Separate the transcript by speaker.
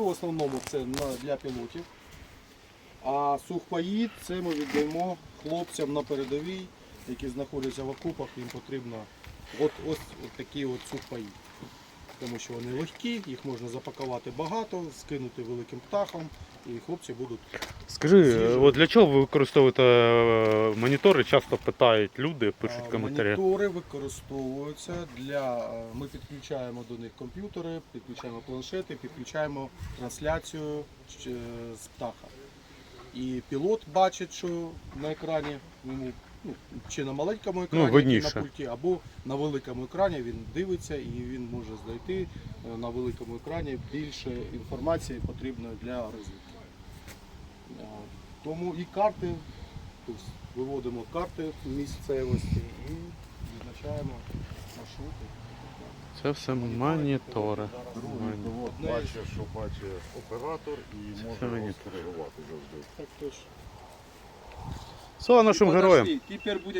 Speaker 1: Ну, в основному це для пілотів. А сухпаї це ми віддаємо хлопцям на передовій, які знаходяться в окопах, їм потрібно от, ось, от такі от сухпаї. Тому що вони легкі, їх можна запакувати багато, скинути великим птахом, і хлопці будуть
Speaker 2: Скажи, от для чого ви використовуєте е, монітори? Часто питають люди, пишуть
Speaker 1: А,
Speaker 2: коментарі.
Speaker 1: Монітори використовуються для. е, Ми підключаємо до них комп'ютери, підключаємо планшети, підключаємо трансляцію щ- з птаха. І пілот бачить, що на екрані йому ну, чи на маленькому екрані, який
Speaker 2: видніше.
Speaker 1: на пульті, або на великому екрані він дивиться і він може знайти е, на великому екрані більше інформації потрібної для розвідки. Е, Тому і карти, тобто виводимо карти місцевості і відзначаємо маршрути.
Speaker 2: Це все монітори.
Speaker 3: Другий бачить, що бачить оператор і може його скоригувати завжди.
Speaker 1: Так точно.
Speaker 2: Слава нашим героям!
Speaker 4: Тепер буде